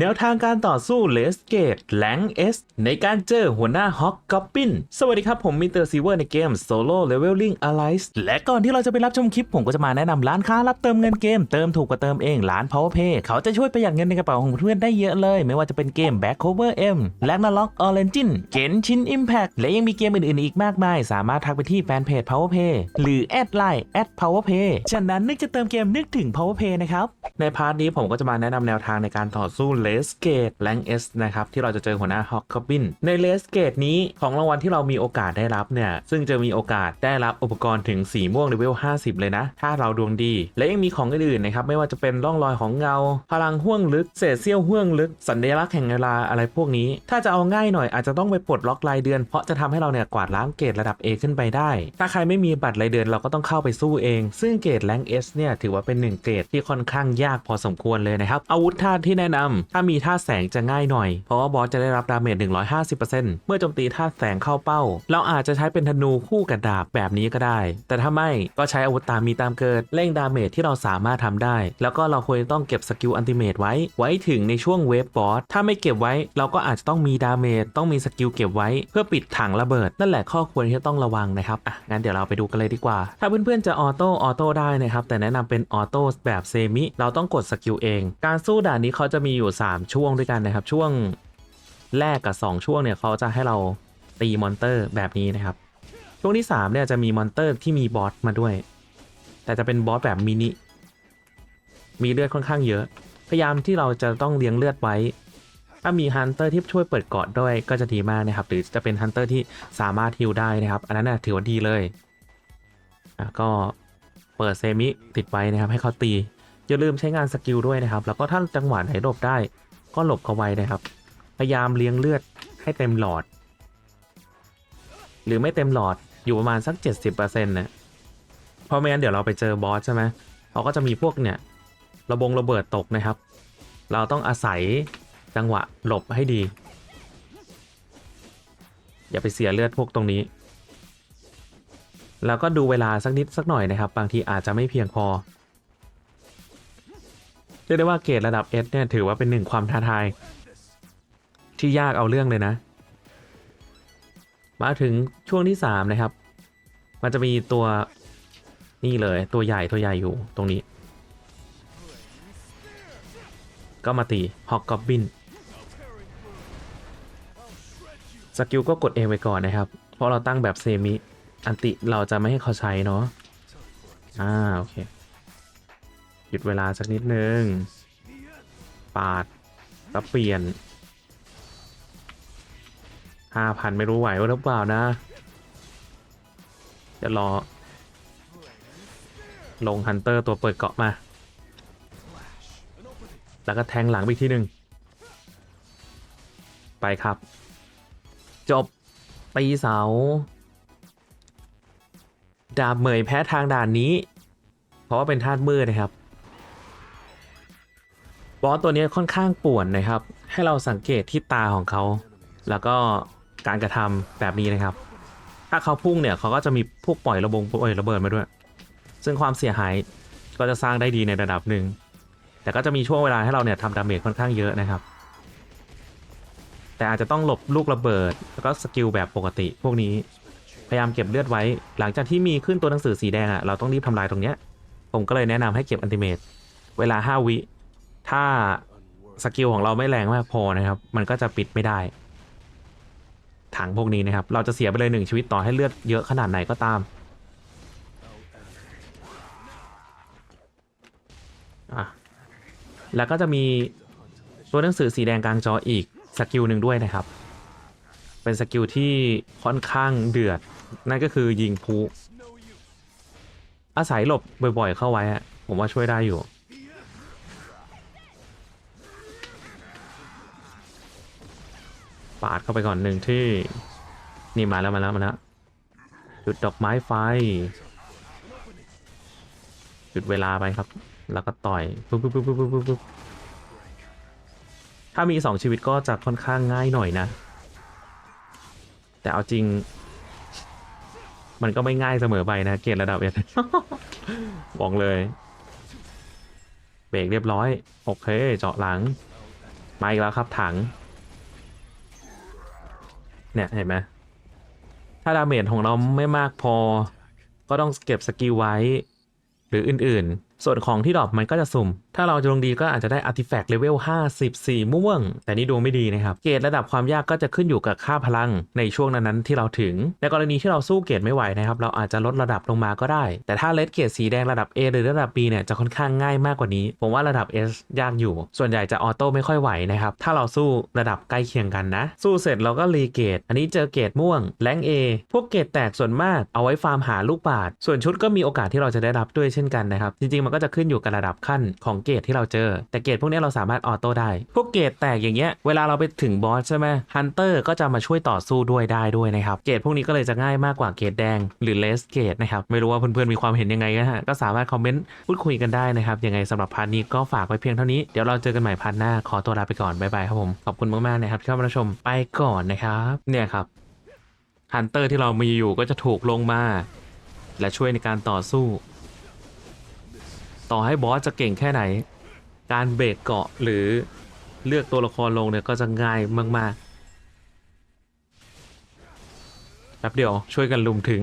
แนวทางการต่อสู้เลสเกตแลงเอสในการเจอหัวหน้าฮอกกอบบินสวัสดีครับ ผมมิเตอร์ซีเวอร์ในเกม Solo Leveling Alliance และก่อนที่เราจะไปรับชมคลิป ผมก็จะมาแนะนำร้านค้ารับเติมเงินเกมเติมถูกกว่าเติมเองร้าน PowerPay เขาจะช่วยประหยัดเงินในกระเป๋าของเพื่อนได้เยอะเลย ไม่ว่าจะเป็นเกม Back Cover M Ragnarok Origin Genshin Impact และยังมีเกมอื่นๆอีกมากมาย สามารถทักไปที่แฟนเพจ PowerPay หรือแอดไลน์แอด @PowerPay ฉะนั้นนึกจะเติมเกมนึกถึง PowerPay นะครับในพาร์ทนี้ผมก็จะมาแนะนำแนวทางในการต่อสู้เลสเกตแลงเอสนะครับที่เราจะเจอหัวหน้าฮอกคอบบินในเลสเกตนี้ของรางวัลที่เรามีโอกาสได้รับเนี่ยซึ่งจะมีโอกาสได้รับอุปกรณ์ถึงสีม่วงเลเวล50 เลยนะ ถ้าเราดวงดี และยังมีของอื่นๆนะครับไม่ว่าจะเป็นร่องรอยของเงา พลังห่วงลึกเศษเสี้ยวห่วงลึก สัญลักษณ์แห่งเวลาอะไรพวกนี้ ถ้าจะเอาง่ายหน่อยอาจจะต้องไปปลดล็อกรายเดือน เพราะจะทำให้เราเนี่ยกวาดล้างเกรดระดับ A ขึ้นไปได้ ถ้าใครไม่มีบัตรรายเดือนเราก็ต้องเข้าไปสู้เอง ซึ่งเกรดแรงเอสเนี่ยถือว่าเป็นหนึ่งเกรดที่ค่อนข้างยากพอสมควรเลยนะครับอาวุธธาตุที่แนะนำถ้ามีธาตุแสงจะง่ายหน่อย เพราะว่าบอสจะได้รับดาเมจ 150%เมื่อโจมตีธาตุแสงเข้าเป้า เราอาจจะใช้เป็นธนูคู่กับดาบแบบนี้ก็ได้ แต่ถ้าไม่ก็ใช้อาวุธตามมีตามเกิดเร่งดาเมจที่เราสามารถทำได้ แล้วก็เราควรต้องเก็บสกิลอันติเมตไว้ ไว้ถึงในช่วงเวฟบอสถ้าไม่เก็บไว้ เราก็อาจจะต้องมีดาเมจต้องมีสกิลเก็บไว้ เพื่อปิดถังระเบิด นั่นแหละข้อควรที่ต้องระวังนะครับอะงั้นเดี๋ยวเราไปดูกันเลยดีกว่า ถ้าเพื่อนๆจะออโต้ออโต้ได้นะครับแต่แนะนำเป็นออโต้แบบเซมิเราต้องกดสกิลเอง การสู้ด่านนี้เขาจะมีอยู่3 ช่วงด้วยกันนะครับ ช่วงแรกกับ 2 ช่วงเนี่ยเขาจะให้เราตีมอนเตอร์แบบนี้นะครับ ช่วงที่3เนี่ยจะมีมอนเตอร์ที่มีบอสมาด้วย แต่จะเป็นบอสแบบมินิมีเลือดค่อนข้างเยอะ พยายามที่เราจะต้องเลี้ยงเลือดไว้ ถ้ามีฮันเตอร์ที่ช่วยเปิดเกาะด้วยก็จะดีมากนะครับ หรือจะเป็นฮันเตอร์ที่สามารถฮิลได้นะครับ อันนั้นนะถือว่าดีเลยก็เปิดเซมิติดไว้นะครับ ให้เขาตี อย่าลืมใช้งานสกิลด้วยนะครับ แล้วก็ถ้าจังหวะไหนหลบได้ก็หลบเขาไว้นะครับ พยายามเลี้ยงเลือดให้เต็มหลอด หรือไม่เต็มหลอดอยู่ประมาณสัก 70%นะเพราะไม่งั้นเดี๋ยวเราไปเจอบอสใช่ไหมเขาก็จะมีพวกเนี่ยระบงระเบิดตกนะครับ เราต้องอาศัยจังหวะหลบให้ดี อย่าไปเสียเลือดพวกตรงนี้ แล้วก็ดูเวลาสักนิดสักหน่อยนะครับ บางทีอาจจะไม่เพียงพอ เรียกได้ว่าเกรดระดับ S เนี่ยถือว่าเป็นหนึ่งความท้าทาย ที่ยากเอาเรื่องเลยนะ มาถึงช่วงที่ 3 นะครับ มันจะมีตัวนี่เลยตัวใหญ่ตัวใหญ่อยู่ตรงนี้ ก็มาตีฮอกกอบบินสกิลก็กดเองไปก่อนนะครับ เพราะเราตั้งแบบเซมิ อันติเราจะไม่ให้เขาใช้เนาะ อ่า โอเค หยุดเวลาสักนิดนึง ปาดแล้วเปลี่ยนห้าพันไม่รู้ไหวหรือเปล่านะ จะรอ ลงฮันเตอร์ตัวเปิดเกาะมา แล้วก็แทงหลังอีกทีหนึ่งไปครับ จบตีเสา ดาบเหมยแพ้ทางด่านนี้ เพราะว่าเป็นธาตุมืดนะครับ บอสตัวนี้ค่อนข้างป่วนนะครับ ให้เราสังเกตที่ตาของเขา แล้วก็การกระทำแบบนี้นะครับ ถ้าเขาพุ่งเนี่ยเขาก็จะมีพวกปล่อยระบงปล่อยระเบิดมาด้วย ซึ่งความเสียหายก็จะสร้างได้ดีในระดับหนึ่ง แต่ก็จะมีช่วงเวลาให้เราเนี่ยทำดาเมจค่อนข้างเยอะนะครับ แต่อาจจะต้องหลบลูกระเบิด แล้วก็สกิลแบบปกติ พวกนี้พยายามเก็บเลือดไว้ หลังจากที่มีขึ้นตัวหนังสือสีแดงอะ่ะเราต้องรีบทำลายตรงเนี้ย ผมก็เลยแนะนำให้เก็บอันติเมตเวลา 5 วิ ถ้าสกิลของเราไม่แรงมากพอนะครับ มันก็จะปิดไม่ได้ ถังพวกนี้นะครับ เราจะเสียไปเลยหนึ่งชีวิตต่อให้เลือดเยอะขนาดไหนก็ตามอะแล้วก็จะมีตัวหนังสือสีแดงกลางจออีกสกิลหนึ่งด้วยนะครับ เป็นสกิลที่ค่อนข้างเดือด นั่นก็คือยิงพลุอาศัยหลบบ่อยๆเข้าไว้ผมว่าช่วยได้อยู่าดเข้าไปก่อนหนึ่งที่ นี่มาแล้วมาแล้วมาแล้วจุดดอกไม้ไฟ จุดเวลาไปครับ แล้วก็ต่อยปุ๊บปุ๊บปุ๊บปุ๊บปุ๊บปุ๊บถ้ามีสองชีวิตก็จะค่อนข้างง่ายหน่อยนะ แต่เอาจริง มันก็ไม่ง่ายเสมอไปนะ เกรดระดับเอ็ดบอกเลย เบรกเรียบร้อย โอเค เจาะหลังมาอีกแล้วครับถัง เนี่ยเห็นไหมถ้าดาเมจของเราไม่มากพอ ก็ต้องเก็บสกิลไว้ หรืออื่นๆ ส่วนของที่ดรอปมันก็จะสุ่ม ถ้าเราดวงดีก็อาจจะได้อาร์ติแฟกต์เลเวล54ม่วง แต่นี่ดวงไม่ดีนะครับ เกรดระดับความยากก็จะขึ้นอยู่กับค่าพลังในช่วงนั้นๆที่เราถึง ในกรณีที่เราสู้เกรดไม่ไหวนะครับ เราอาจจะลดระดับลงมาก็ได้ แต่ถ้าเลดเกรดสีแดงระดับ A หรือระดับ B เนี่ยจะค่อนข้างง่ายมากกว่านี้ ผมว่าระดับ S ยากอยู่ ส่วนใหญ่จะออโต้ไม่ค่อยไหวนะครับ ถ้าเราสู้ระดับใกล้เคียงกันนะ สู้เสร็จเราก็รีเกรดอันนี้เจอเกรดม่วง แรง A พวกเกรดแตกส่วนมากเอาไว้ฟาร์มหาลูกบาศก์ส่วนชุดก็มีโอกาสที่เราจะได้รับด้วยเช่นกันนะครับ จริงๆมันก็จะขึ้นอยู่กับระดับขั้นของเกรดที่เราเจอ แต่เกรดพวกนี้เราสามารถออโต้ได้ พวกเกรดแตกอย่างเงี้ยเวลาเราไปถึงบอสใช่ไหมฮันเตอร์ก็จะมาช่วยต่อสู้ด้วยได้ด้วยนะครับเกรดพวกนี้ก็เลยจะง่ายมากกว่าเกรดแดงหรือเลสเกรดนะครับไม่รู้ว่าเพื่อนๆมีความเห็นยังไงนะฮะก็สามารถคอมเมนต์พูดคุยกันได้นะครับยังไงสำหรับพาร์ทนี้ก็ฝากไว้เพียงเท่านี้เดี๋ยวเราเจอกันใหม่พาร์ทหน้าขอตัวลาไปก่อนบ๊ายบายครับผมขอบคุณมากๆนะครับที่เข้ามาชมไปก่อนนะครับเนี่ยครับฮันเตอร์ที่เรามีอยู่ก็จะถูกลงมา และช่วยในการต่อสู้ ต่อให้บอสจะเก่งแค่ไหน การเบรกเกาะหรือเลือกตัวละครลงเนี่ยก็จะง่ายมากๆแป๊บเดียวช่วยกันลุมถึง